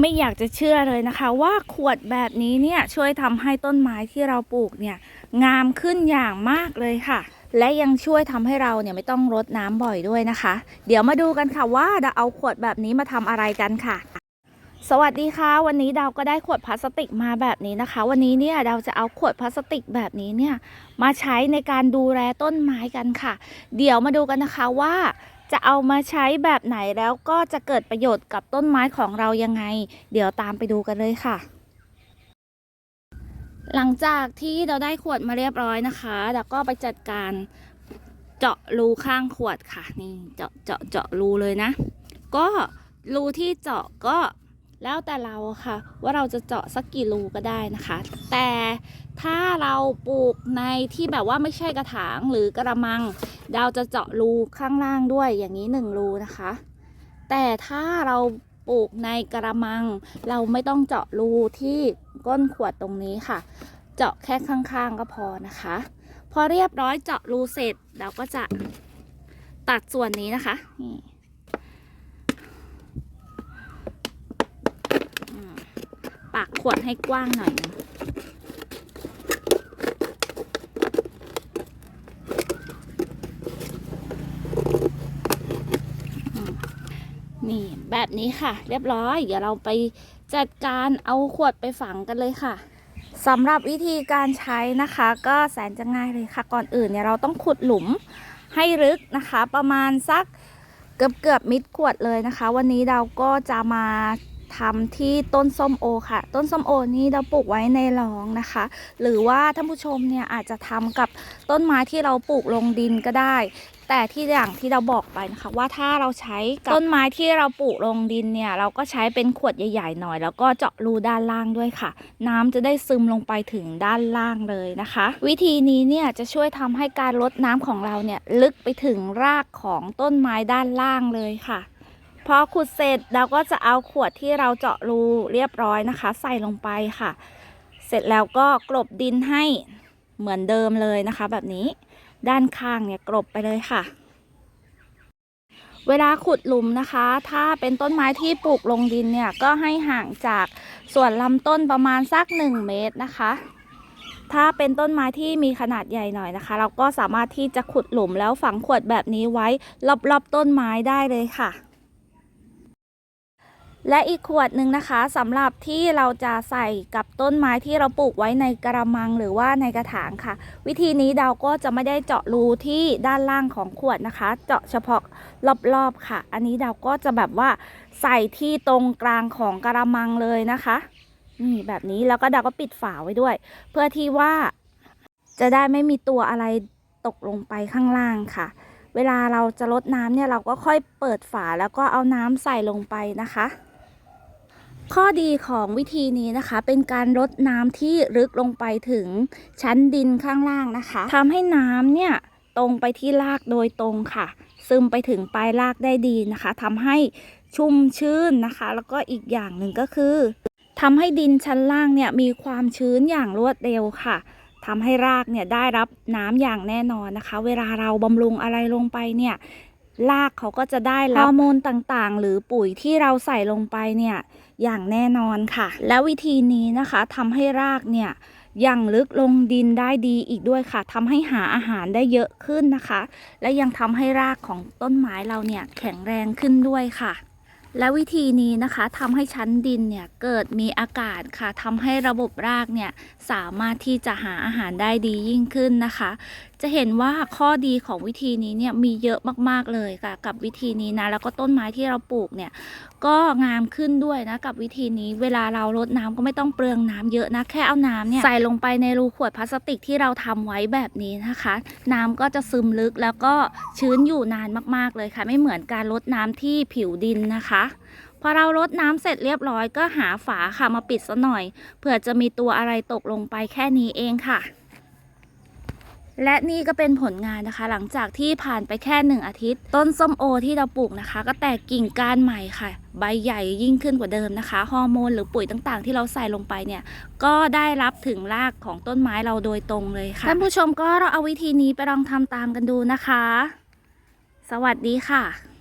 ไม่อยากจะเชื่อเลยนะคะ ว่าขวดแบบนี้เนี่ยช่วยทำให้ต้นไม้ที่เราปลูกเนี่ยงามขึ้นอย่างมากเลยค่ะ และยังช่วยทำให้เราเนี่ยไม่ต้องรดน้ำบ่อยด้วยนะคะ เดี๋ยวมาดูกันค่ะว่าเราเอาขวดแบบนี้มาทำอะไรกันค่ะ สวัสดีค่ะ วันนี้ดาวก็ได้ขวดพลาสติกมาแบบนี้นะคะ วันนี้เนี่ยดาวจะเอาขวดพลาสติกแบบนี้เนี่ยมาใช้ในการดูแลต้นไม้กันค่ะ เดี๋ยวมาดูกันนะคะว่า จะเอามาใช้แบบไหนแล้วก็จะเกิดประโยชน์กับต้นไม้ของเรายังไง เดี๋ยวตามไปดูกันเลยค่ะ หลังจากที่เราได้ขวดมาเรียบร้อยนะคะเราก็ไปจัดการเจาะรูข้างขวดค่ะนี่เจาะเจาะเจาะรูเลยนะ ก็รูที่เจาะก็ แล้วแต่เราค่ะว่าเราจะเจาะสักกี่รูก็ได้นะคะ แต่ถ้าเราปลูกในที่แบบว่าไม่ใช่กระถางหรือกระมัง เราจะเจาะรูข้างล่างด้วยอย่างนี้หนึ่งรูนะคะ แต่ถ้าเราปลูกในกระมัง เราไม่ต้องเจาะรูที่ก้นขวดตรงนี้ค่ะ เจาะแค่ข้างๆก็พอนะคะ พอเรียบร้อยเจาะรูเสร็จเราก็จะตัดส่วนนี้นะคะนี่อืมปาก ขวดให้กว้างหน่อยนี่แบบนี้ค่ะ เรียบร้อย เดี๋ยวเราไปจัดการเอาขวดไปฝังกันเลยค่ะสำหรับวิธีการใช้นะคะ ก็แสนจะง่ายเลยค่ะ ก่อนอื่นเนี่ยเราต้องขุดหลุมให้ลึกนะคะ ประมาณสักเกือบเกือบมิดขวดเลยนะคะ วันนี้เราก็จะมา ทำที่ต้นส้มโอค่ะ ต้นส้มโอนี้เราปลูกไว้ในรองนะคะ หรือว่าท่านผู้ชมเนี่ยอาจจะทำกับต้นไม้ที่เราปลูกลงดินก็ได้ แต่ที่อย่างที่เราบอกไปนะคะ ว่าถ้าเราใช้ต้นไม้ที่เราปลูกลงดินเนี่ย เราก็ใช้เป็นขวดใหญ่ๆหน่อย แล้วก็เจาะรูด้านล่างด้วยค่ะ น้ำจะได้ซึมลงไปถึงด้านล่างเลยนะคะ วิธีนี้เนี่ยจะช่วยทำให้การลดน้ำของเราเนี่ยลึกไปถึงรากของต้นไม้ด้านล่างเลยค่ะ พอขุดเสร็จเราก็จะเอาขวดที่เราเจาะรูเรียบร้อยนะคะ ใส่ลงไปค่ะ เสร็จแล้วก็กลบดินให้เหมือนเดิมเลยนะคะ แบบนี้ด้านข้างเนี่ยกลบไปเลยค่ะ เวลาขุดหลุมนะคะ ถ้าเป็นต้นไม้ที่ปลูกลงดินเนี่ยก็ให้ห่างจากส่วนลำต้นประมาณสัก 1 เมตรนะคะถ้าเป็นต้นไม้ที่มีขนาดใหญ่หน่อยนะคะ เราก็สามารถที่จะขุดหลุมแล้วฝังขวดแบบนี้ไว้รอบๆต้นไม้ได้เลยค่ะ และอีกขวดหนึ่งนะคะสำหรับที่เราจะใส่กับต้นไม้ที่เราปลูกไว้ในกระมังหรือว่าในกระถางค่ะ วิธีนี้เราก็จะไม่ได้เจาะรูที่ด้านล่างของขวดนะคะ เจาะเฉพาะรอบๆค่ะ อันนี้เราก็จะแบบว่าใส่ที่ตรงกลางของกระมังเลยนะคะนี่แบบนี้แล้วก็เราก็ปิดฝาไว้ด้วย เพื่อที่ว่าจะได้ไม่มีตัวอะไรตกลงไปข้างล่างค่ะ เวลาเราจะลดน้ำเนี่ยเราก็ค่อยเปิดฝาแล้วก็เอาน้ำใส่ลงไปนะคะ ข้อดีของวิธีนี้นะคะ เป็นการลดน้ำที่ลึกลงไปถึงชั้นดินข้างล่างนะคะทำให้น้ำเนี่ยตรงไปที่รากโดยตรงค่ะ ซึมไปถึงปลายรากได้ดีนะคะทำให้ชุ่มชื้นนะคะ แล้วก็อีกอย่างหนึ่งก็คือทำให้ดินชั้นล่างเนี่ยมีความชื้นอย่างรวดเร็วค่ะทำให้รากเนี่ยได้รับน้ำอย่างแน่นอนนะคะ เวลาเราบำรุงอะไรลงไปเนี่ย รากเขาก็จะได้รับฮอร์โมนต่างๆ หรือปุ๋ยที่เราใส่ลงไปเนี่ยอย่างแน่นอนค่ะ แล้ววิธีนี้นะคะทำให้รากเนี่ยยังลึกลงดินได้ดีอีกด้วยค่ะทำให้หาอาหารได้เยอะขึ้นนะคะ และยังทำให้รากของต้นไม้เราเนี่ยแข็งแรงขึ้นด้วยค่ะ และวิธีนี้นะคะทำให้ชั้นดินเนี่ยเกิดมีอากาศค่ะทำให้ระบบรากเนี่ยสามารถที่จะหาอาหารได้ดียิ่งขึ้นนะคะ จะเห็นว่าข้อดีของวิธีนี้เนี่ยมีเยอะมากๆเลยค่ะ กับวิธีนี้นะแล้วก็ต้นไม้ที่เราปลูกเนี่ยก็งามขึ้นด้วยนะกับวิธีนี้เวลาเรารดน้ำก็ไม่ต้องเปลืองน้ำเยอะนะแค่เอาน้ำเนี่ยใส่ลงไปในรูขวดพลาสติกที่เราทำไว้แบบนี้นะคะ น้ำก็จะซึมลึกแล้วก็ชื้นอยู่นานมากๆเลยค่ะ ไม่เหมือนการรดน้ำที่ผิวดินนะคะพอเรารดน้ำเสร็จเรียบร้อยก็หาฝาค่ะมาปิดซะหน่อยเผื่อจะมีตัวอะไรตกลงไปแค่นี้เองค่ะ และนี่ก็เป็นผลงานนะคะ หลังจากที่ผ่านไปแค่หนึ่งอาทิตย์ ต้นส้มโอที่เราปลูกนะคะ ก็แตกกิ่งก้านใหม่ค่ะ ใบใหญ่ยิ่งขึ้นกว่าเดิมนะคะฮอร์โมนหรือปุ๋ยต่างๆ ที่เราใส่ลงไปเนี่ย ก็ได้รับถึงรากของต้นไม้เราโดยตรงเลยค่ะท่านผู้ชมก็เราเอาวิธีนี้ไปลองทำตามกันดูนะคะ สวัสดีค่ะ